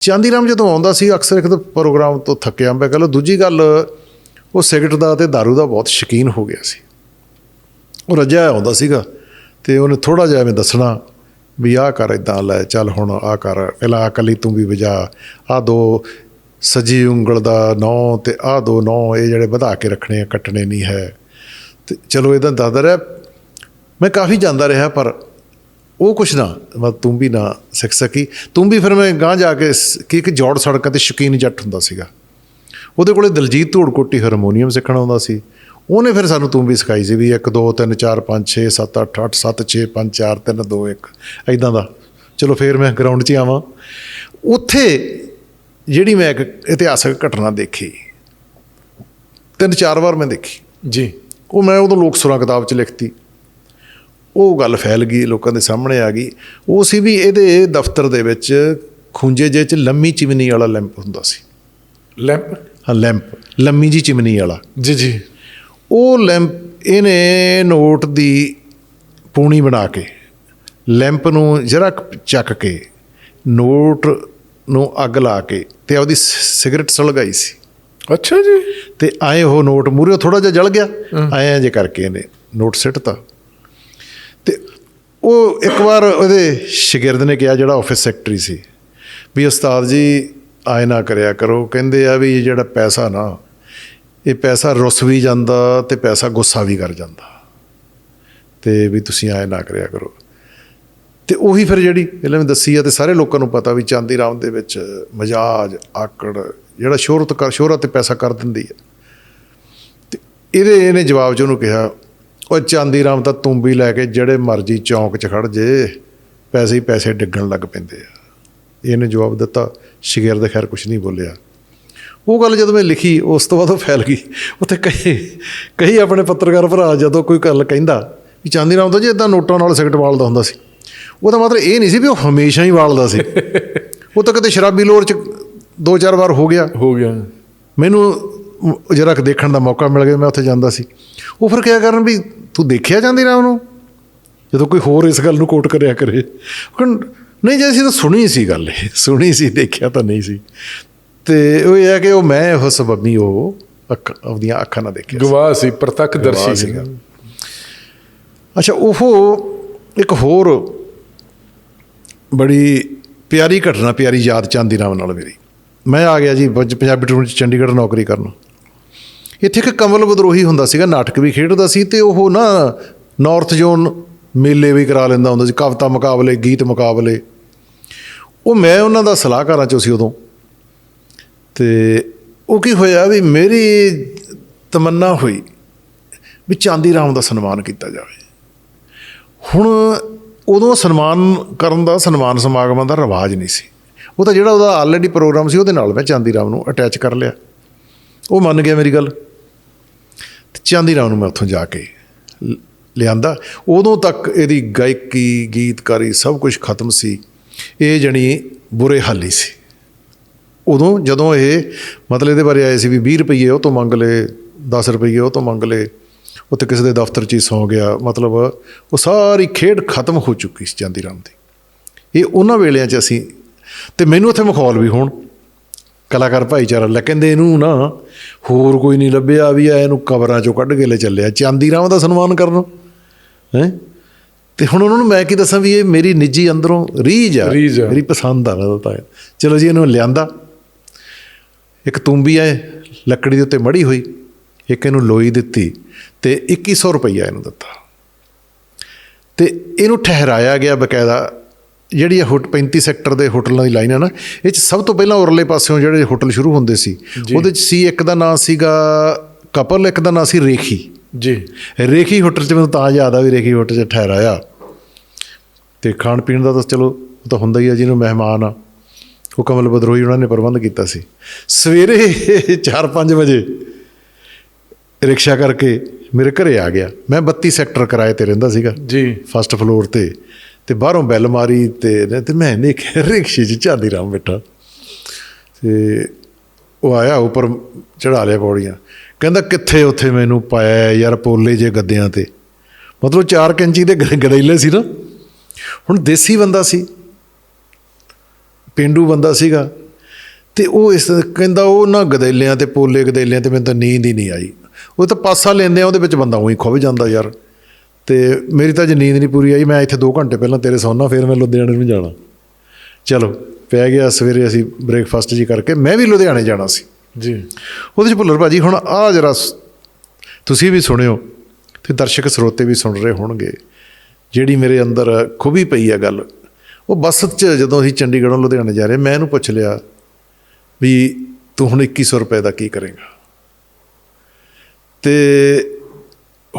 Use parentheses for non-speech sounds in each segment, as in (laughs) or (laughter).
ਚਾਂਦੀ ਰਾਮ ਜਦੋਂ ਆਉਂਦਾ ਸੀ, ਅਕਸਰ ਇੱਕ ਤਾਂ ਪ੍ਰੋਗਰਾਮ ਤੋਂ ਥੱਕਿਆ, ਮੈਂ ਕਹ ਲਓ ਦੂਜੀ ਗੱਲ, ਉਹ ਸਿਗਰਟ ਦਾ ਤੇ दारू ਦਾ ਬਹੁਤ ਸ਼ੌਕੀਨ ਹੋ ਗਿਆ ਸੀ। ਉਹ ਰੱਜਿਆ ਆਉਂਦਾ ਸੀਗਾ ਤੇ ਉਹਨੇ ਥੋੜਾ ਜਿਹਾ ਐਵੇਂ ਦੱਸਣਾ ਵੀ ਆਹ ਕਰ ਇਦਾਂ ਲੈ ਚੱਲ ਹੁਣ ਆਹ ਕਰ, ਪਹਿਲਾਂ ਆਹ ਕਲੀ ਤੂੰ ਵੀ ਵਜਾ, ਆਹ ਦੋ ਸਜੀ ਉਂਗਲ ਦਾ ਨੌ ਤੇ ਆਹ ਦੋ ਨੌ, ਇਹ ਜਿਹੜੇ ਵਧਾ ਕੇ ਰੱਖਣੇ ਆ, ਕੱਟਣੇ ਨਹੀਂ ਹੈ। ਤੇ ਚਲੋ ਇਹਦਾ ਦੱਸਦਾ ਰਿਹਾ। ਮੈਂ ਕਾਫੀ ਜਾਂਦਾ ਰਿਹਾ, ਪਰ ਉਹ ਕੁਛ ਨਾ ਮਤਲਬ ਤੂੰ ਵੀ ਨਾ ਸਿੱਖ ਸਕੀ। ਤੂੰ ਵੀ ਫਿਰ ਮੈਂ ਗਾਂ ਜਾ ਕੇ ਕਿ ਇੱਕ ਜੋੜ ਸੜਕਾਂ ਤੇ ਸ਼ੌਕੀਨ ਜੱਟ ਹੁੰਦਾ ਸੀਗਾ। ਉਹਦੇ ਕੋਲੇ ਦਲਜੀਤ ਧੂੜਕੋਟੀ ਹਾਰਮੋਨੀਅਮ ਸਿੱਖਣ ਆਉਂਦਾ ਸੀ। ਉਹਨੇ ਫਿਰ ਸਾਨੂੰ ਤੂੰ ਵੀ ਸਿਖਾਈ ਸੀ ਵੀ 1 2 3 4 5 6 7 8 8 7 6 5 4 3 2 1 ਐਦਾਂ ਦਾ। ਚਲੋ ਫਿਰ ਮੈਂ ਗਰਾਊਂਡ 'ਚ ਆਵਾਂ। ਉੱਥੇ ਜਿਹੜੀ ਮੈਂ ਇੱਕ ਇਤਿਹਾਸਕ ਘਟਨਾ ਦੇਖੀ। ਤਿੰਨ ਚਾਰ ਵਾਰ ਮੈਂ ਦੇਖੀ। ਜੀ। ਉਹ ਮੈਂ ਉਦੋਂ ਲੋਕ ਸੁਰਾਂ ਕਿਤਾਬ 'ਚ ਲਿਖਤੀ। ਉਹ ਗੱਲ ਫੈਲ ਗਈ ਲੋਕਾਂ ਦੇ ਸਾਹਮਣੇ ਆ ਗਈ। ਉਹ ਸੀ ਵੀ ਇਹਦੇ ਦਫ਼ਤਰ ਦੇ ਵਿੱਚ ਖੁੰਝੇ ਜੇ 'ਚ ਲੰਮੀ ਚਿਮਨੀ ਵਾਲਾ ਲੈਂਪ ਹੁੰਦਾ ਸੀ। ਲੈਂਪ? ਹਾਂ ਲੈਂਪ। ਲੰਮੀ ਜੀ ਚਿਮਨੀ ਵਾਲਾ। ਜੀ ਜੀ। ਉਹ ਲੈਂਪ ਇਹਨੇ ਨੋਟ ਦੀ ਪੂਣੀ ਬਣਾ ਕੇ ਲੈਂਪ ਨੂੰ ਜਰਾ ਚੱਕ ਕੇ ਨੋਟ ਨੂੰ ਅੱਗ ਲਾ ਕੇ ਤੇ ਉਹਦੀ ਸਿਗਰਟ ਸੁਲਗਾਈ ਸੀ। ਅੱਛਾ ਜੀ। ਤੇ ਆਏ ਉਹ ਨੋਟ ਮੂਰੇ ਥੋੜਾ ਜਿਹਾ ਜਲ ਗਿਆ। ਆਏ ਜੇ ਕਰਕੇ ਇਹਨੇ ਨੋਟ ਸਿੱਟਤਾ। ਤੇ ਉਹ ਇੱਕ ਵਾਰ ਉਹਦੇ ਸ਼ਾਗਿਰਦ ਨੇ ਕਿਹਾ, ਜਿਹੜਾ ਆਫਿਸ ਸੈਕਟਰੀ ਸੀ, ਵੀ ਉਸਤਾਦ ਜੀ, ਆਏ ਨਾ ਕਰਿਆ ਕਰੋ। ਕਹਿੰਦੇ ਆ ਵੀ ਜਿਹੜਾ ਪੈਸਾ ਨਾ, ਇਹ ਪੈਸਾ ਰੁੱਸ ਵੀ ਜਾਂਦਾ ਤੇ ਪੈਸਾ ਗੁੱਸਾ ਵੀ ਕਰ ਜਾਂਦਾ। ਤੇ ਵੀ ਤੁਸੀਂ ਆਏ ਨਾ ਕਰਿਆ ਕਰੋ। ਤੇ ਉਹੀ ਫਿਰ ਜਿਹੜੀ ਪਹਿਲਾਂ ਮੈਂ ਦੱਸੀ ਆ ਤੇ ਸਾਰੇ ਲੋਕਾਂ ਨੂੰ ਪਤਾ ਵੀ ਚਾਂਦੀ ਰਾਮ ਦੇ ਵਿੱਚ ਮਜਾਜ, ਆਕੜ, ਜਿਹੜਾ ਸ਼ੋਹਰਤ ਕਰ ਸ਼ੋਹਰਤ ਤੇ ਪੈਸਾ ਕਰ ਦਿੰਦੀ ਹੈ ਤੇ ਇਹਦੇ ਇਹਨੇ ਜਵਾਬ ਚ ਉਹਨੂੰ ਕਿਹਾ ਉਹ ਚਾਂਦੀ ਰਾਮ ਤਾਂ ਤੂੰ ਵੀ ਲੈ ਕੇ ਜਿਹੜੇ ਮਰਜ਼ੀ ਚੌਂਕ 'ਚ ਖੜ ਜੇ ਪੈਸੇ ਹੀ ਪੈਸੇ ਡਿੱਗਣ ਲੱਗ ਪੈਂਦੇ ਆ। ਇਹਨੇ ਜਵਾਬ ਦਿੱਤਾ ਸ਼ਾਗਿਰਦ ਖੈਰ ਕੁਝ ਨਹੀਂ ਬੋਲਿਆ। ਉਹ ਗੱਲ ਜਦੋਂ ਮੈਂ ਲਿਖੀ ਉਸ ਤੋਂ ਬਾਅਦ ਉਹ ਫੈਲ ਗਈ। ਉੱਥੇ ਕਈ ਕਈ ਆਪਣੇ ਪੱਤਰਕਾਰ ਭਰਾ ਜਦੋਂ ਕੋਈ ਗੱਲ ਕਹਿੰਦਾ ਵੀ ਚਾਂਦੀ ਰਾਮ ਤਾਂ ਜੀ ਇਦਾਂ ਨੋਟਾਂ ਨਾਲ ਸਿਗਰਟ ਵਾਲਦਾ ਹੁੰਦਾ ਸੀ। ਉਹਦਾ ਮਤਲਬ ਇਹ ਨਹੀਂ ਸੀ ਵੀ ਉਹ ਹਮੇਸ਼ਾ ਹੀ ਵਾਲਦਾ ਸੀ। ਉਹ ਤਾਂ ਕਿਤੇ ਸ਼ਰਾਬੀ ਲੋਰ ਚ ਦੋ ਚਾਰ ਵਾਰ ਹੋ ਗਿਆ। ਹੋ ਗਿਆ। ਮੈਨੂੰ ਜਰਾ ਕੁ ਦੇਖਣ ਦਾ ਮੌਕਾ ਮਿਲ ਗਿਆ ਮੈਂ ਉੱਥੇ ਜਾਂਦਾ ਸੀ। ਉਹ ਫਿਰ ਕਿਹਾ ਕਰਨ ਵੀ ਤੂੰ ਦੇਖਿਆ ਜਾਂਦੀ ਰਾਮ ਨੂੰ? ਜਦੋਂ ਕੋਈ ਹੋਰ ਇਸ ਗੱਲ ਨੂੰ ਕੋਟ ਕਰਿਆ ਕਰੇ। ਨਹੀਂ ਜੇ ਅਸੀਂ ਤਾਂ ਸੁਣੀ ਸੀ ਗੱਲ ਇਹ ਸੁਣੀ ਸੀ ਦੇਖਿਆ ਤਾਂ ਨਹੀਂ ਸੀ। ਤੇ ਉਹ ਇਹ ਹੈ ਕਿ ਉਹ ਮੈਂ ਉਹ ਸਬਬੀ ਉਹ ਅੱਖ ਆਪਦੀਆਂ ਅੱਖਾਂ ਨਾਲ ਦੇਖਿਆ। ਗਵਾਹ ਸੀ ਪ੍ਰਤੱਖ ਦਰਸ਼ੀ ਸੀਗਾ। ਸੀ ਅੱਛਾ ਉਹ ਇੱਕ ਹੋਰ ਬੜੀ ਪਿਆਰੀ ਘਟਨਾ ਪਿਆਰੀ ਯਾਦ ਚਾਂਦੀ ਰਾਮ ਨਾਲ ਮੇਰੀ। ਮੈਂ ਆ ਗਿਆ ਜੀ ਪੰਜ- ਪੰਜਾਬੀ ਟੂਰ ਚ ਚੰਡੀਗੜ੍ਹ ਨੌਕਰੀ ਕਰਨ। ਇੱਥੇ ਇੱਕ ਕਮਲ ਬਦਰੋਹੀ ਹੁੰਦਾ ਸੀਗਾ, ਨਾਟਕ ਵੀ ਖੇਡਦਾ ਸੀ ਤੇ ਉਹ ਨਾ ਨਾਰਥ ਜ਼ੋਨ ਮੇਲੇ ਵੀ ਕਰਾ ਲੈਂਦਾ ਹੁੰਦਾ ਸੀ, ਕਵਿਤਾ ਮੁਕਾਬਲੇ, ਗੀਤ ਮੁਕਾਬਲੇ। ਉਹ ਮੈਂ ਉਹਨਾਂ ਦਾ ਸਲਾਹਕਾਰਾਂ ਚੋਂ ਸੀ ਉਦੋਂ। ਤੇ ਉਹ ਕੀ ਹੋਇਆ ਵੀ ਮੇਰੀ ਤਮੰਨਾ ਹੋਈ ਵੀ ਚਾਂਦੀ ਰਾਮ ਦਾ ਸਨਮਾਨ ਕੀਤਾ ਜਾਵੇ। ਹੁਣ ਉਦੋਂ ਸਨਮਾਨ ਕਰਨ ਦਾ, ਸਨਮਾਨ ਸਮਾਗਮਾਂ ਦਾ ਰਿਵਾਜ ਨਹੀਂ ਸੀ। ਉਹ ਤਾਂ ਜਿਹੜਾ ਉਹਦਾ ਆਲਰੇਡੀ ਪ੍ਰੋਗਰਾਮ ਸੀ, ਉਹਦੇ ਨਾਲ ਮੈਂ ਚਾਂਦੀ ਰਾਮ ਨੂੰ ਅਟੈਚ ਕਰ ਲਿਆ। ਉਹ ਮੰਨ ਗਿਆ ਮੇਰੀ ਗੱਲ। ਚਾਂਦੀ ਰਾਮ ਨੂੰ ਮੈਂ ਉੱਥੋਂ ਜਾ ਕੇ ਲ- ਲਿਆਂਦਾ। ਉਦੋਂ ਤੱਕ ਇਹਦੀ ਗਾਇਕੀ, ਗੀਤਕਾਰੀ ਸਭ ਕੁਝ ਖਤਮ ਸੀ। ਇਹ ਜਣੀ ਬੁਰੇ ਹਾਲੀ ਸੀ। ਉਦੋਂ ਜਦੋਂ ਇਹ ਮਤਲਬ ਇਹਦੇ ਬਾਰੇ ਆਏ ਸੀ ਵੀ 20 ਰੁਪਏ ਉਹ ਤੋਂ ਮੰਗ ਲਏ 10 ਰੁਪਏ ਉਹ ਤੋਂ ਮੰਗ ਲਏ, ਉੱਥੇ ਕਿਸੇ ਦੇ ਦਫ਼ਤਰ 'ਚ ਹੀ ਸੌ ਗਿਆ। ਮਤਲਬ ਉਹ ਸਾਰੀ ਖੇਡ ਖਤਮ ਹੋ ਚੁੱਕੀ ਸੀ ਚਾਂਦੀ ਰਾਮ ਦੀ। ਇਹ ਉਹਨਾਂ ਵੇਲਿਆਂ 'ਚ ਅਸੀਂ, ਤੇ ਮੈਨੂੰ ਉੱਥੇ ਮਖੌਲ ਵੀ ਹੋਣ। ਕਲਾਕਾਰ ਭਾਈਚਾਰਾ ਲੈ ਕਹਿੰਦੇ ਇਹਨੂੰ ਨਾ ਹੋਰ ਕੋਈ ਨਹੀਂ ਲੱਭਿਆ ਵੀ ਇਹਨੂੰ ਕਬਰਾਂ 'ਚੋਂ ਕੱਢ ਕੇ ਲੈ ਚੱਲਿਆ ਚਾਂਦੀ ਰਾਮ ਦਾ ਸਨਮਾਨ ਕਰਨ ਹੈ? ਤੇ ਹੁਣ ਉਹਨਾਂ ਨੂੰ ਮੈਂ ਕੀ ਦੱਸਾਂ ਵੀ ਇਹ ਮੇਰੀ ਨਿੱਜੀ ਅੰਦਰੋਂ ਰੀਝ ਆ ਰੀਝ ਆ। ਮੇਰੀ ਪਸੰਦ ਆ ਮੈਂ ਤਾਂ ਚਲੋ ਜੀ ਇਹਨੂੰ ਲਿਆਂਦਾ। ਇੱਕ ਤੁੰਬੀ ਐ ਲੱਕੜੀ ਦੇ ਉੱਤੇ ਮੜੀ ਹੋਈ ਇੱਕ ਇਹਨੂੰ ਲੋਈ ਦਿੱਤੀ ਤੇ 2100 ਰੁਪਈਆ ਇਹਨੂੰ ਦਿੱਤਾ। ਤੇ ਇਹਨੂੰ ਠਹਿਰਾਇਆ ਗਿਆ ਬਕਾਇਦਾ ਜਿਹੜੀ ਇਹ ਹੁਟ 35 ਸੈਕਟਰ ਦੇ ਹੋਟਲਾਂ ਦੀ ਲਾਈਨ ਹੈ ਨਾ ਇਹ ਚ ਸਭ ਤੋਂ ਪਹਿਲਾਂ ਉਰਲੇ ਪਾਸਿਓਂ ਜਿਹੜੇ ਹੋਟਲ ਸ਼ੁਰੂ ਹੁੰਦੇ ਸੀ ਉਹਦੇ ਚ ਸੀ ਇੱਕ ਦਾ ਨਾਂ ਸੀਗਾ ਕਪਲ ਇੱਕ ਦਾ ਨਾਂ ਸੀ ਰੇਖੀ। ਜੀ। ਰੇਖੀ ਹੋਟਲ 'ਚ ਮੈਨੂੰ ਤਾਂ ਯਾਦ ਆ ਵੀ ਰੇਖੀ ਹੋਟਲ 'ਚ ਠਹਿਰਾਇਆ। ਤੇ ਖਾਣ ਪੀਣ ਦਾ ਤਾਂ ਚਲੋ ਉਹ ਤਾਂ ਹੁੰਦਾ ਹੀ ਆ ਜਿਹਨੂੰ ਮਹਿਮਾਨ ਆ ਉਹ ਕਮਲ ਬਦਰੋਈ ਉਹਨਾਂ ਨੇ ਪ੍ਰਬੰਧ ਕੀਤਾ ਸੀ। ਸਵੇਰੇ (laughs) 4-5 ਵਜੇ ਰਿਕਸ਼ਾ ਕਰਕੇ ਮੇਰੇ ਘਰੇ ਆ ਗਿਆ। ਮੈਂ 32 ਸੈਕਟਰ ਕਿਰਾਏ ਤੇ ਰਹਿੰਦਾ ਸੀਗਾ ਜੀ। ਫਸਟ ਫਲੋਰ ਤੇ। ਤੇ ਬਾਹਰੋਂ ਬੈਲ ਮਾਰੀ ਤੇ ਤੇ ਮੈਂ ਦੇਖਿਆ ਰਿਕਸ਼ੇ 'ਚ ਚਾਂਦੀ ਰਾਮ ਬੈਠਾ। ਤੇ ਉਹ ਆਇਆ ਉੱਪਰ ਚੜਾ ਲਿਆ ਪੌੜੀਆਂ। ਕਹਿੰਦਾ, ਕਿੱਥੇ ਉੱਥੇ ਮੈਨੂੰ ਪਾਇਆ ਯਾਰ ਪੋਲੇ ਜੇ ਗੱਦਿਆਂ ਤੇ? ਮਤਲਬ 4 ਇੰਚੀ ਦੇ ਗ- ਗੜੇਲੇ ਸੀ ਨਾ। ਹੁਣ ਦੇਸੀ ਬੰਦਾ ਸੀ। ਪਿੰਡੂ ਬੰਦਾ ਸੀਗਾ। ਤੇ ਉਹ ਇਸ ਕਹਿੰਦਾ, ਉਹ ਨਾ ਗਦੇਲਿਆਂ ਤੇ ਪੋਲੇ ਗਦੇਲਿਆਂ ਤੇ ਮੈਨੂੰ ਤਾਂ ਨੀਂਦ ਹੀ ਨਹੀਂ ਆਈ। ਉਹ ਤਾਂ ਪਾਸਾ ਲੈਂਦੇ ਆ, ਉਹਦੇ ਵਿੱਚ ਬੰਦਾ ਉਹੀ ਖੁੱਭ ਜਾਂਦਾ ਯਾਰ। ਤੇ ਮੇਰੀ ਤਾਂ ਜੇ ਨੀਂਦ ਨਹੀਂ ਪੂਰੀ ਆਈ ਮੈਂ ਇੱਥੇ 2 ਘੰਟੇ ਪਹਿਲਾਂ ਤੇਰੇ ਸੌਣਾ ਫਿਰ ਮੈਂ ਲੁਧਿਆਣੇ ਨੂੰ ਜਾਣਾ। ਚਲੋ ਪੈ ਗਿਆ ਸਵੇਰੇ ਅਸੀਂ ਬ੍ਰੇਕਫਾਸਟ ਜੀ ਕਰਕੇ ਮੈਂ ਵੀ ਲੁਧਿਆਣੇ ਜਾਣਾ ਸੀ। ਜੀ। ਉਹਦੇ ਚ ਭੁੱਲਰ ਭਾਜੀ ਹੁਣ ਆ ਜਰਾ ਤੁਸੀਂ ਵੀ ਸੁਣਿਓ ਤੇ ਦਰਸ਼ਕ ਸਰੋਤੇ ਵੀ ਸੁਣ ਰਹੇ ਹੋਣਗੇ। ਜਿਹੜੀ ਮੇਰੇ ਅੰਦਰ ਖੂਬੀ ਪਈ ਆ ਗੱਲ ਉਹ ਬੱਸ 'ਚ ਜਦੋਂ ਅਸੀਂ ਚੰਡੀਗੜ੍ਹੋਂ ਲੁਧਿਆਣੇ ਜਾ ਰਹੇ ਮੈਂ ਇਹਨੂੰ ਪੁੱਛ ਲਿਆ ਵੀ ਤੂੰ ਹੁਣ 2100 ਰੁਪਏ ਦਾ ਕੀ ਕਰੇਗਾ? ਤੇ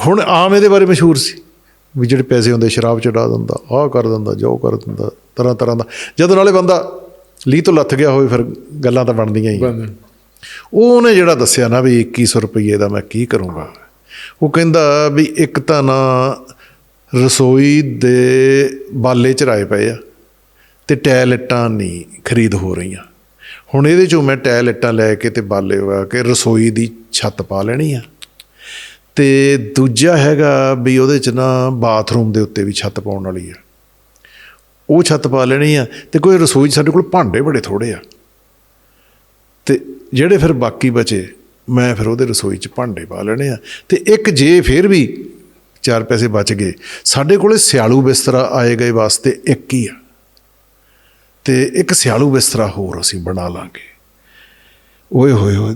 ਹੁਣ ਆਮ ਇਹਦੇ ਬਾਰੇ ਮਸ਼ਹੂਰ ਸੀ। ਵੀ ਜਿਹੜੇ ਪੈਸੇ ਹੁੰਦੇ ਸ਼ਰਾਬ ਚ ਡਾ ਦਿੰਦਾ ਆਹ ਕਰ ਦਿੰਦਾ ਜੋ ਕਰ ਦਿੰਦਾ ਤਰ੍ਹਾਂ ਤਰ੍ਹਾਂ ਦਾ। ਜਦੋਂ ਨਾਲੇ ਬੰਦਾ ਲੀਹ ਤੋਂ ਲੱਥ ਗਿਆ ਹੋਵੇ ਫਿਰ ਗੱਲਾਂ ਤਾਂ ਬਣਦੀਆਂ ਹੀ ਉਹ ਉਹਨੇ ਜਿਹੜਾ ਦੱਸਿਆ ਨਾ ਵੀ 2100 ਰੁਪਏ ਦਾ ਮੈਂ ਕੀ ਕਰੂੰਗਾ? ਉਹ ਕਹਿੰਦਾ ਵੀ ਇੱਕ ਤਾਂ ਨਾ ਰਸੋਈ ਦੇ ਬਾਲੇ ਚਰਾਏ ਪਏ ਆ ਤੇ ਟੈਲਟਾਂ ਨਹੀਂ ਖਰੀਦ ਹੋ ਰਹੀਆਂ। ਹੁਣ ਇਹਦੇ ਚੋਂ ਮੈਂ ਟੈਲਟਾਂ ਲੈ ਕੇ ਤੇ ਬਾਲੇ ਵਾ ਕੇ ਰਸੋਈ ਦੀ ਛੱਤ ਪਾ ਲੈਣੀ ਆ। ਤੇ ਦੂਜਾ ਹੈਗਾ ਵੀ ਉਹਦੇ ਚ ਨਾ ਬਾਥਰੂਮ ਦੇ ਉੱਤੇ ਵੀ ਛੱਤ ਪਾਉਣ ਵਾਲੀ ਆ। ਉਹ ਛੱਤ ਪਾ ਲੈਣੀ ਆ ਤੇ ਕੋਈ ਰਸੋਈ 'ਚ ਸਾਡੇ ਕੋਲ ਭਾਂਡੇ ਬੜੇ ਥੋੜੇ ਆ। ਤੇ ਜਿਹੜੇ ਫਿਰ ਬਾਕੀ ਬਚੇ, ਮੈਂ ਫਿਰ ਉਹਦੇ ਰਸੋਈ 'ਚ ਭਾਂਡੇ ਪਾ ਲੈਣੇ ਆ। ਤੇ ਇੱਕ ਜੇ ਫਿਰ ਵੀ ਚਾਰ ਪੈਸੇ ਬਚ ਗਏ, ਸਾਡੇ ਕੋਲੇ ਸਿਆਲੂ ਬਿਸਤਰਾ ਆਏ ਗਏ ਵਾਸਤੇ ਇੱਕ ਹੀ ਆ। ਤੇ ਇੱਕ ਸਿਆਲੂ ਬਿਸਤਰਾ ਹੋਰ ਅਸੀਂ ਬਣਾ ਲਾਂਗੇ। ਓਏ ਹੋਏ ਹੋਏ,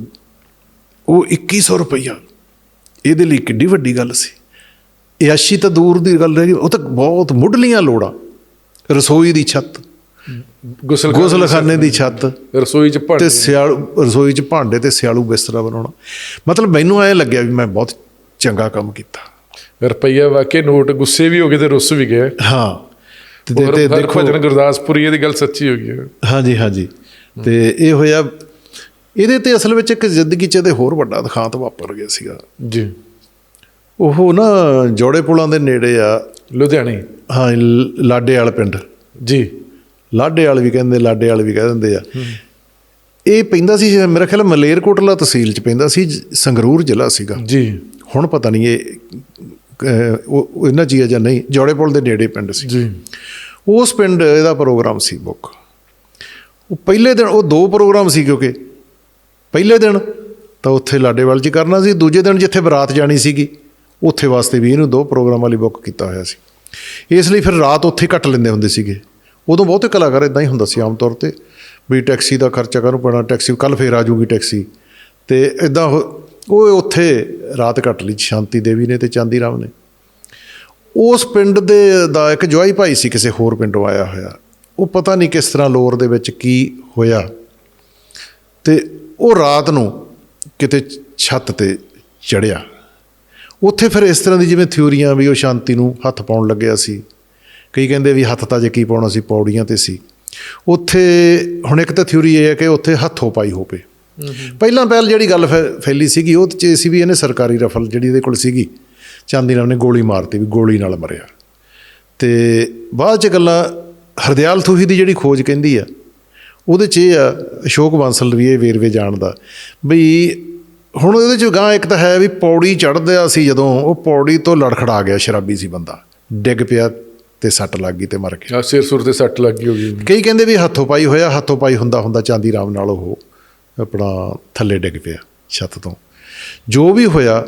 ਉਹ 2100 ਰੁਪਈਆ। ਇਹਦੇ ਲਈ ਕਿੱਡੀ ਵੱਡੀ ਗੱਲ ਸੀ। ਇਆਸ਼ੀ ਤਾਂ ਦੂਰ ਦੀ ਗੱਲ ਰਹੀ ਉਹ ਤਾਂ ਬਹੁਤ ਮੁੱਢਲੀਆਂ ਲੋੜਾਂ। ਰਸੋਈ ਦੀ ਛੱਤ ਗੁਸਲ ਗੁਸਲਖਾਨੇ ਦੀ ਛੱਤ। ਰਸੋਈ ਚ ਭਾਂਡੇ। ਤੇ ਸਿਆਲੂ ਰਸੋਈ 'ਚ ਭਾਂਡੇ ਤੇ ਸਿਆਲੂ ਬਿਸਤਰਾ ਬਣਾਉਣਾ। ਮਤਲਬ ਮੈਨੂੰ ਐ ਲੱਗਿਆ ਵੀ ਮੈਂ ਬਹੁਤ ਚੰਗਾ ਕੰਮ ਕੀਤਾ। ਰੁਪਈਆ ਵਾਕੇ ਨੋਟ ਗੁੱਸੇ ਵੀ ਹੋ ਗਏ ਤੇ ਰੁੱਸ ਵੀ ਗਏ। ਹਾਂ ਤੇ ਦੇਖੋ ਹਰਭਜਨ ਗੁਰਦਾਸਪੁਰੀ ਇਹਦੀ ਗੱਲ ਸੱਚੀ ਹੋ ਗਈ। ਹੈ ਹਾਂਜੀ ਹਾਂਜੀ। ਤੇ ਇਹ ਹੋਇਆ ਇਹਦੇ ਤੇ ਅਸਲ ਵਿੱਚ ਇੱਕ ਜ਼ਿੰਦਗੀ 'ਚ ਇਹਦੇ ਹੋਰ ਵੱਡਾ ਦਿਖਾਂਤ ਵਾਪਰ ਗਿਆ ਸੀਗਾ। ਜੀ। ਉਹ ਨਾ ਜੋੜੇ ਪੁਲਾਂ ਦੇ ਨੇੜੇ ਆ। ਲੁਧਿਆਣੇ। ਹਾਂ ਲਾਡੇ ਵਾਲ ਪਿੰਡ। ਜੀ। ਲਾਡੇ ਵਾਲ ਵੀ ਕਹਿੰਦੇ ਲਾਡੇ ਵਾਲ ਵੀ ਕਹਿ ਦਿੰਦੇ ਆ। ਇਹ ਪੈਂਦਾ ਸੀ ਮੇਰਾ ਖਿਆਲ ਮਲੇਰਕੋਟਲਾ ਤਹਿਸੀਲ 'ਚ ਪੈਂਦਾ ਸੀ ਸੰਗਰੂਰ ਜ਼ਿਲ੍ਹਾ ਸੀਗਾ। ਜੀ। ਹੁਣ ਪਤਾ ਨਹੀਂ ਇਹ ਉਹ ਇਹਨਾਂ ਚੀਜ਼ਾਂ ਜਾਂ ਨਹੀਂ। ਜੋੜੇ ਪੁਲ ਦੇ ਨੇੜੇ ਪਿੰਡ ਸੀ। ਜੀ। ਉਸ ਪਿੰਡ ਇਹਦਾ ਪ੍ਰੋਗਰਾਮ ਸੀ ਬੁੱਕ ਉਹ ਪਹਿਲੇ ਦਿਨ ਉਹ ਦੋ ਪ੍ਰੋਗਰਾਮ ਸੀ ਕਿਉਂਕਿ ਪਹਿਲੇ ਦਿਨ ਤਾਂ ਉੱਥੇ ਲਾਡੇਵਾਲ 'ਚ ਕਰਨਾ ਸੀ, ਦੂਜੇ ਦਿਨ ਜਿੱਥੇ ਬਰਾਤ ਜਾਣੀ ਸੀਗੀ, ਉੱਥੇ ਵਾਸਤੇ ਵੀ ਇਹਨੂੰ ਦੋ ਪ੍ਰੋਗਰਾਮਾਂ ਲਈ ਬੁੱਕ ਕੀਤਾ ਹੋਇਆ ਸੀ। ਇਸ ਲਈ ਫਿਰ ਰਾਤ ਉੱਥੇ ਕੱਟ ਲੈਂਦੇ ਹੁੰਦੇ ਸੀਗੇ। ਉਦੋਂ ਬਹੁਤੇ ਕਲਾਕਾਰ ਇਦਾਂ ਹੀ ਹੁੰਦਾ ਸੀ ਆਮ ਤੌਰ ਤੇ, ਵੀ ਟੈਕਸੀ ਦਾ ਖਰਚਾ ਕਾਹਨੂੰ ਪੈਣਾ, ਟੈਕਸੀ ਕੱਲ ਫੇਰ ਆ ਜੂਗੀ ਟੈਕਸੀ। ਤੇ ਇਦਾਂ ਉਹ ਉੱਥੇ ਰਾਤ ਕੱਟ ਲਈ, ਸ਼ਾਂਤੀ ਦੇਵੀ ਨੇ ਤੇ ਚਾਂਦੀ ਰਾਮ ਨੇ। ਉਸ ਪਿੰਡ ਦੇ ਦਾ ਇੱਕ ਜਵਾਈ ਭਾਈ ਸੀ, ਕਿਸੇ ਹੋਰ ਪਿੰਡੋਂ ਆਇਆ ਹੋਇਆ। ਉਹ ਪਤਾ ਨਹੀਂ ਕਿਸ ਤਰ੍ਹਾਂ ਲੋਰ ਦੇ ਵਿੱਚ ਕੀ ਹੋਇਆ। ਤੇ ਉਹ ਰਾਤ ਨੂੰ ਕਿਤੇ ਛੱਤ ਤੇ ਚੜਿਆ। ਉੱਥੇ ਫਿਰ ਇਸ ਤਰ੍ਹਾਂ ਦੀ ਜਿਵੇਂ ਥਿਉਰੀਆਂ ਵੀ ਉਹ ਸ਼ਾਂਤੀ ਨੂੰ ਹੱਥ ਪਾਉਣ ਲੱਗਿਆ ਸੀ। ਕਈ ਕਹਿੰਦੇ ਵੀ ਹੱਥ ਤਾਂ ਜੇ ਕੀ ਪਾਉਣਾ ਸੀ ਪੌੜੀਆਂ ਤੇ ਸੀ। ਉੱਥੇ ਹੁਣ ਇੱਕ ਤਾਂ ਥਿਉਰੀ ਇਹ ਹੈ ਕਿ ਉੱਥੇ ਹੱਥੋਂ ਪਾਈ ਹੋਵੇ। ਪਹਿਲਾਂ ਪਹਿਲ ਜਿਹੜੀ ਗੱਲ ਫੈਲੀ ਸੀਗੀ ਉਹ ਇਹ ਸੀ ਵੀ ਇਹਨੇ ਸਰਕਾਰੀ ਰਫਲ ਜਿਹੜੀ ਇਹਦੇ ਕੋਲ ਸੀਗੀ ਚਾਂਦੀ ਰਾਮ ਨੇ ਗੋਲੀ ਮਾਰਤੀ ਵੀ ਗੋਲੀ ਨਾਲ ਮਰਿਆ। ਤੇ ਬਾਅਦ ਚ ਗੱਲਾਂ ਹਰਦਿਆਲ ਥੂਹੀ ਦੀ ਜਿਹੜੀ ਖੋਜ ਕਹਿੰਦੀ ਆ ਉਹਦੇ ਚ ਇਹ ਆ ਅਸ਼ੋਕ ਬਾਂਸਲ ਵੀ ਇਹ ਵੇਰਵੇ ਜਾਣਦਾ। ਬਈ ਹੁਣ ਉਹਦੇ ਚ ਗਾਂ ਇੱਕ ਤਾਂ ਹੈ ਵੀ ਪੌੜੀ ਚੜ੍ਹਦਿਆ ਸੀ ਜਦੋਂ ਉਹ ਪੌੜੀ ਤੋਂ ਲੜਖੜਾ ਗਿਆ ਸ਼ਰਾਬੀ ਸੀ ਬੰਦਾ। ਡਿੱਗ ਪਿਆ ਤੇ ਸੱਟ ਲੱਗ ਗਈ ਤੇ ਮਰ ਗਿਆ। ਸਿਰ ਸੁਰ ਤੇ ਸੱਟ ਲੱਗ ਗਈ ਹੋਗੀ ਕਈ ਕਹਿੰਦੇ ਵੀ ਹੱਥੋਂ ਪਾਈ ਹੋਇਆ ਹੱਥੋਂ ਪਾਈ ਹੁੰਦਾ ਹੁੰਦਾ ਚਾਂਦੀ ਰਾਮ ਨਾਲ ਉਹ ਆਪਣਾ ਥੱਲੇ ਡਿੱਗ ਪਿਆ ਛੱਤ ਤੋਂ। ਜੋ ਵੀ ਹੋਇਆ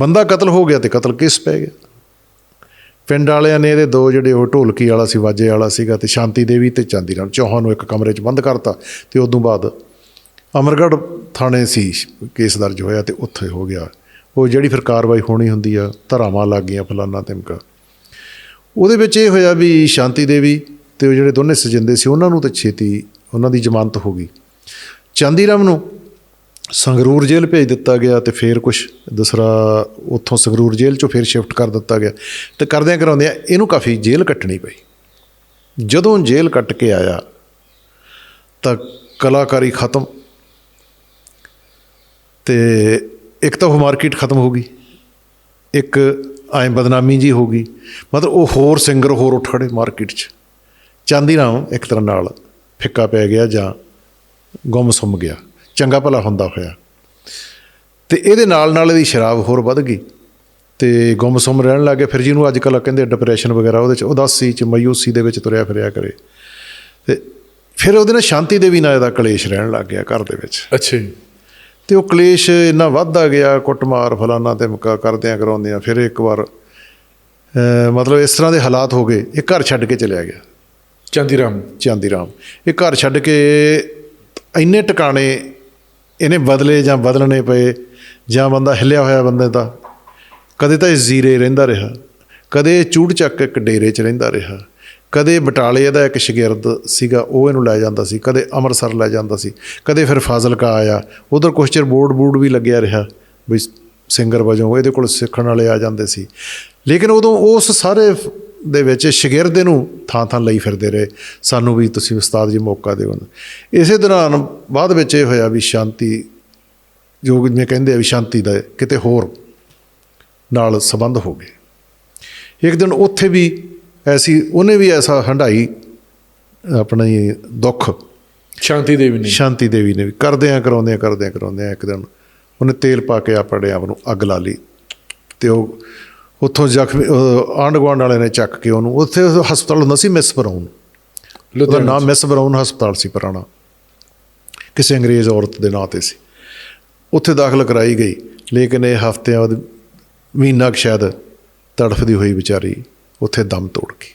ਬੰਦਾ ਕਤਲ ਹੋ ਗਿਆ ਤੇ ਕਤਲ ਕੇਸ ਪੈ ਗਿਆ। ਪਿੰਡ ਵਾਲਿਆਂ ਨੇ ਇਹਦੇ ਦੋ ਜਿਹੜੇ ਉਹ ਢੋਲਕੀ ਵਾਲਾ ਸੀ, ਵਾਜੇ ਵਾਲਾ ਸੀਗਾ ਤੇ ਸ਼ਾਂਤੀ ਦੇਵੀ ਤੇ ਚਾਂਦੀ ਰਾਮ ਚੌਹਾਂ ਨੂੰ ਇੱਕ ਕਮਰੇ 'ਚ ਬੰਦ ਕਰਤਾ ਤੇ ਉਦੋਂ ਬਾਅਦ ਅਮਰਗੜ੍ਹ ਥਾਣੇ ਸੀ, ਕੇਸ ਦਰਜ ਹੋਇਆ ਤੇ ਉੱਥੇ ਹੋ ਗਿਆ। ਉਹ ਜਿਹੜੀ ਫਿਰ ਕਾਰਵਾਈ ਹੋਣੀ ਹੁੰਦੀ ਆ, ਧਰਾਵਾਂ ਲੱਗ ਗਈਆਂ ਫਲਾਨਾ ਤਿਮਕਾ। ਉਹਦੇ ਵਿੱਚ ਇਹ ਹੋਇਆ ਵੀ ਸ਼ਾਂਤੀ ਦੇਵੀ ਤੇ ਉਹ ਜਿਹੜੇ ਦੋਨੇ ਸਜਿੰਦੇ ਸੀ, ਉਹਨਾਂ ਨੂੰ ਤਾਂ ਛੇਤੀ, ਉਹਨਾਂ ਦੀ ਜ਼ਮਾਨਤ ਹੋ ਗਈ। ਚਾਂਦੀ ਰਾਮ ਨੂੰ ਸੰਗਰੂਰ ਜੇਲ੍ਹ ਭੇਜ ਦਿੱਤਾ ਗਿਆ ਤੇ ਫਿਰ ਕੁਝ ਦੂਸਰਾ ਉੱਥੋਂ ਸੰਗਰੂਰ ਜੇਲ੍ਹ ਚੋਂ ਫਿਰ ਸ਼ਿਫਟ ਕਰ ਦਿੱਤਾ ਗਿਆ। ਤੇ ਕਰਦਿਆਂ ਕਰਾਉਂਦਿਆਂ ਇਹਨੂੰ ਕਾਫੀ ਜੇਲ੍ਹ ਕੱਟਣੀ ਪਈ। ਜਦੋਂ ਜੇਲ੍ਹ ਕੱਟ ਕੇ ਆਇਆ, ਤਾਂ ਕਲਾਕਾਰੀ ਖਤਮ। ਤੇ ਇੱਕ ਤਾਂ ਉਹ ਮਾਰਕੀਟ ਖਤਮ ਹੋ ਗਈ। ਇੱਕ ਐਂ ਬਦਨਾਮੀ ਜੀ ਹੋ ਗਈ। ਮਤਲਬ ਉਹ ਹੋਰ ਸਿੰਗਰ ਹੋਰ ਉੱਠ ਖੜੇ ਮਾਰਕੀਟ 'ਚ। ਚਾਂਦੀ ਰਾਮ ਇੱਕ ਤਰ੍ਹਾਂ ਨਾਲ ਫਿੱਕਾ ਪੈ ਗਿਆ ਜਾਂ ਗੁੰਮ ਸੁੰਮ ਗਿਆ। ਚੰਗਾ ਭਲਾ ਹੁੰਦਾ ਹੋਇਆ। ਤੇ ਇਹਦੇ ਨਾਲ ਨਾਲ ਇਹਦੀ ਸ਼ਰਾਬ ਹੋਰ ਵੱਧ ਗਈ। ਤੇ ਗੁੰਮ ਸੁੰਮ ਰਹਿਣ ਲੱਗੇ ਫਿਰ ਜਿਹਨੂੰ ਅੱਜ ਕੱਲ੍ਹ ਕਹਿੰਦੇ ਡਿਪਰੈਸ਼ਨ ਵਗੈਰਾ ਉਹਦੇ 'ਚ ਉਦਾਸੀ 'ਚ ਮਾਯੂਸੀ ਦੇ ਵਿੱਚ ਤੁਰਿਆ ਫਿਰਿਆ ਕਰੇ। ਤੇ ਫਿਰ ਉਹਦੇ ਨਾਲ ਸ਼ਾਂਤੀ ਦੇਵੀ ਨਾਲ ਇਹਦਾ ਕਲੇਸ਼ ਰਹਿਣ ਲੱਗ ਗਿਆ ਘਰ ਦੇ ਵਿੱਚ। ਅੱਛਾ ਜੀ। ਤੇ ਉਹ ਕਲੇਸ਼ ਇੰਨਾ ਵੱਧਦਾ ਗਿਆ ਕੁੱਟਮਾਰ ਫਲਾਨਾ ਤੇ ਮੁਕਾ ਕਰਦਿਆਂ ਕਰਾਉਂਦਿਆਂ ਫਿਰ ਇੱਕ ਵਾਰ ਮਤਲਬ ਇਸ ਤਰ੍ਹਾਂ ਦੇ ਹਾਲਾਤ ਹੋ ਗਏ। ਇਹ ਘਰ ਛੱਡ ਕੇ ਚਲਿਆ ਗਿਆ। ਚਾਂਦੀ ਰਾਮ ਚਾਂਦੀ ਰਾਮ ਇਹ ਘਰ ਛੱਡ ਕੇ ਇੰਨੇ ਟਿਕਾਣੇ ਇਹਨੇ ਬਦਲੇ ਜਾਂ ਬਦਲਣੇ ਪਏ, ਜਾਂ ਬੰਦਾ ਹਿੱਲਿਆ ਹੋਇਆ ਬੰਦੇ ਦਾ, ਕਦੇ ਤਾਂ ਇਹ ਜ਼ੀਰੇ ਰਹਿੰਦਾ ਰਿਹਾ, ਕਦੇ ਚੂੜ ਚੱਕ ਇੱਕ ਡੇਰੇ 'ਚ ਰਹਿੰਦਾ ਰਿਹਾ, ਕਦੇ ਬਟਾਲੇ ਦਾ ਇੱਕ ਸ਼ਾਗਿਰਦ ਸੀਗਾ, ਉਹ ਇਹਨੂੰ ਲੈ ਜਾਂਦਾ ਸੀ, ਕਦੇ ਅੰਮ੍ਰਿਤਸਰ ਲੈ ਜਾਂਦਾ ਸੀ, ਕਦੇ ਫਿਰ ਫਾਜ਼ਿਲਕਾ ਆਇਆ, ਉਧਰ ਕੁਛ ਚਿਰ ਬੋਰਡ ਬੂਡ ਵੀ ਲੱਗਿਆ ਰਿਹਾ ਵੀ ਸਿੰਗਰ ਵਜੋਂ, ਇਹਦੇ ਕੋਲ ਸਿੱਖਣ ਵਾਲੇ ਆ ਜਾਂਦੇ ਸੀ। ਲੇਕਿਨ ਉਦੋਂ ਉਸ ਸਾਰੇ ਦੇ ਵਿੱਚ ਸ਼ਾਗਿਰਦ ਨੂੰ ਥਾਂ ਥਾਂ ਲਈ ਫਿਰਦੇ ਰਹੇ। ਸਾਨੂੰ ਵੀ ਤੁਸੀਂ ਉਸਤਾਦ ਜੀ ਮੌਕਾ ਦਿਓ ਇਸੇ ਦੌਰਾਨ ਬਾਅਦ ਵਿੱਚ ਇਹ ਹੋਇਆ ਵੀ ਸ਼ਾਂਤੀ ਜੋ ਜਿਵੇਂ ਕਹਿੰਦੇ ਆ ਵੀ ਸ਼ਾਂਤੀ ਦਾ ਕਿਤੇ ਹੋਰ ਨਾਲ ਸੰਬੰਧ ਹੋ ਗਏ। ਇੱਕ ਦਿਨ ਉੱਥੇ ਵੀ ਐਸੀ ਉਹਨੇ ਵੀ ਐਸਾ ਹੰਡਾਈ ਆਪਣਾ ਹੀ ਦੁੱਖ। ਸ਼ਾਂਤੀ ਦੇਵੀ ਨੇ। ਸ਼ਾਂਤੀ ਦੇਵੀ ਨੇ ਵੀ ਕਰਦਿਆਂ ਕਰਾਉਂਦਿਆਂ ਕਰਦਿਆਂ ਕਰਾਉਂਦਿਆਂ ਇੱਕ ਦਿਨ ਉਹਨੇ ਤੇਲ ਪਾ ਕੇ ਆਪਣੇ ਆਪ ਨੂੰ ਅੱਗ ਲਾ ਲਈ ਤੇ ਉਹ ਉੱਥੋਂ ਜ਼ਖਮੀ ਆਂਢ ਗੁਆਂਢ ਵਾਲੇ ਨੇ ਚੱਕ ਕੇ ਉਹਨੂੰ ਉੱਥੇ ਹਸਪਤਾਲ ਹੁੰਦਾ ਸੀ ਮਿਸ ਬਰਾਊਨ। ਉਹਦਾ ਨਾਮ ਮਿਸ ਬਰਾਊਨ ਹਸਪਤਾਲ ਸੀ ਪੁਰਾਣਾ। ਕਿਸੇ ਅੰਗਰੇਜ਼ ਔਰਤ ਦੇ ਨਾਂ ਤੇ ਸੀ। ਉੱਥੇ ਦਾਖਲ ਕਰਾਈ ਗਈ ਲੇਕਿਨ ਇਹ ਹਫ਼ਤਿਆਂ ਬਾਅਦ ਮਹੀਨਾ ਕੁ ਸ਼ਾਇਦ ਤੜਫਦੀ ਹੋਈ ਵਿਚਾਰੀ ਉੱਥੇ ਦਮ ਤੋੜ ਗਈ।